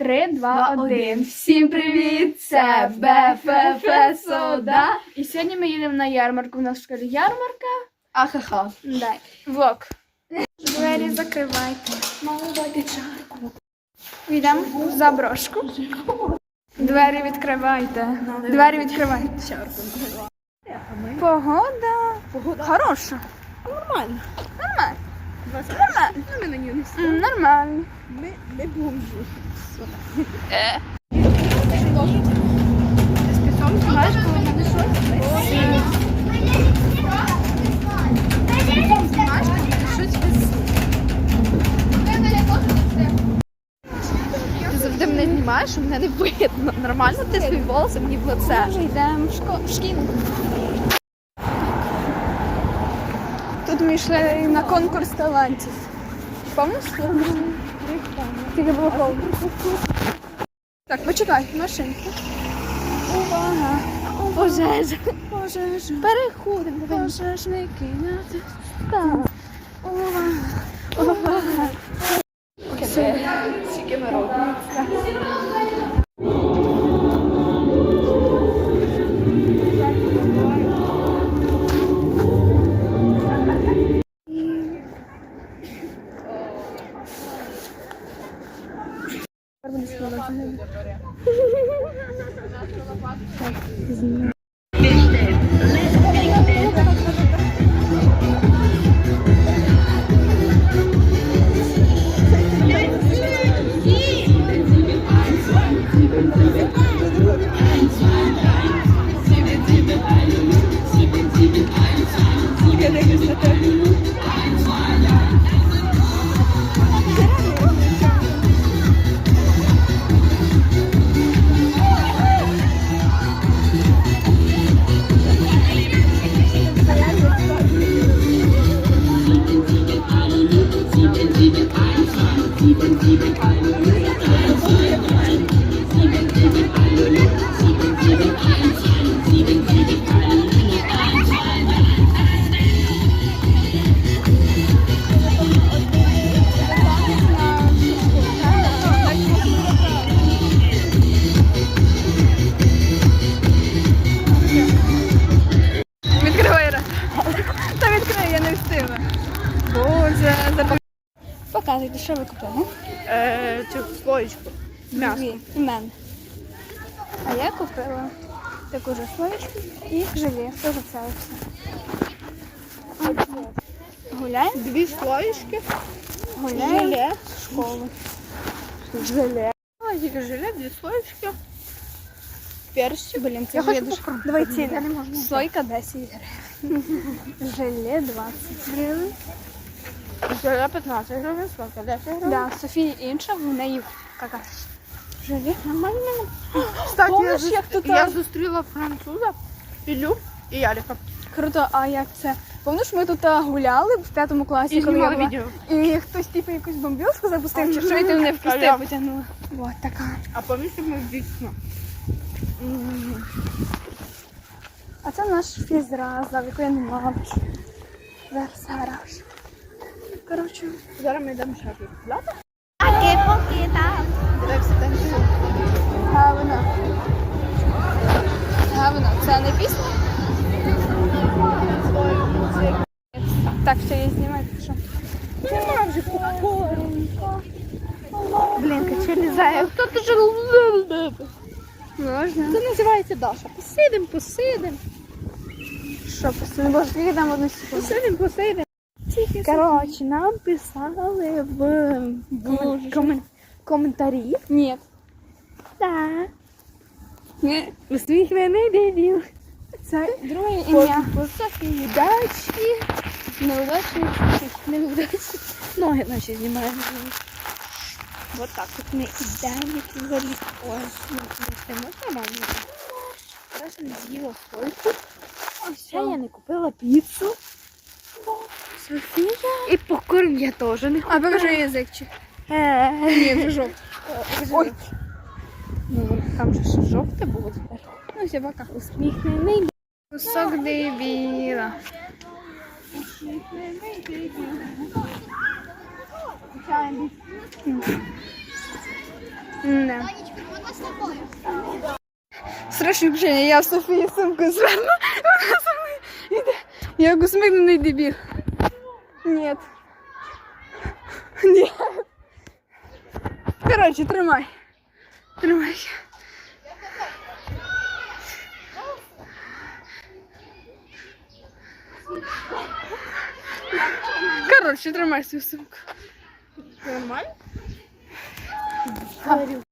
Три, два, один. Всім привіт! Це БФФ Сода. І сьогодні ми їдемо на ярмарку. У нас в школі ярмарка. Ахаха. Дай. Влог. Двері закривайте. Мало Малувати чарку. Йдемо в заброшку. Двері відкривайте. Двері відкривайте. Чарку. Погода. Погода Хороша. нормально. Нормально. Ну, ми не. М, Нормально. Ми. Спецом знаєш, коли мене Ти завжди мене знімаєш, у мене не видно. Нормально ти свої волоси мені в лице. Вже йдемо в школу. Тут ми йшли на конкурс талантів. Пам'ятаєш? Тільки було холодно. Так, почекай, машинку. Увага! Пожежа. Пожежа. Переходимо. Пожежники на Так. Увага! Увага! Скільки ми робимо? Відкривай Показуйте, що ви купили. Е, Цю слоєчку. М'ясо. І мене. А я купила таку же слоєчку і желе. Теж це все. Гуляємо? Дві слоєчки. Гуляємо Желе. школу. Желе. А, тільки желе, дві слоєчки. Персик. Блін, це Я хочу попробувати. Давай ціни. Слойка 10 гривень. Желе 20 гривень. Желе 15 гривень, слойка 10 гривень. Да, Софії інша, в неї кака. Желе нормально. Кстати, я, Помниш, як тут, я а? зустріла француза, Ілю і Яліка. Круто, а як це? Помниш, ми тут а, гуляли в п'ятому класі, І коли я знімали була? відео. І хтось типу якусь бомбілку запустив, чи що і ти мене в кусти потягнула. Вот така. А пам'ятаєш, ми дійсно. А це наш фізра, яку я не мала. Зараз гараж. Коротше. Зараз ми йдемо ще плати. Поки, поки, так. Дивився танцює. Гавно. Гавно. Це не пісня? Так, що я знімаю, так що. Нема вже попкорн. Блін, качелі лізає. Хто ти ж Можна. Це називається Даша. Посидим, посидим. Що, можеш тільки там одну секунду. Посидим, посидим. Коротше, нам писали в комен- комен- коментарі. Ні. Так. Ні. Усміхнений дебіл. Це друге ім'я. Удачі. Неудачний. Неудачі. Ноги наші знімаємо. Вот так от ми йдемо, як взагалі. Ой, ну, не з'їла стойку. А Ще я не купила піцу. Софія. І попкорн я теж не купила. А покажи язик чи. Е, Ні, вже жовтий. Ой. Ну, там же ж жовте було тепер. Ну, пока. Усміхнений. Кусок дебіла. Не. Страшне вчення, я Софії сумку зверну. Вона мною йде. Я як усміхнений дебіл. Ні. Ні. Коротше, тримай. Тримай. Коротше, тримай свою сумку. Нормально? Говорю.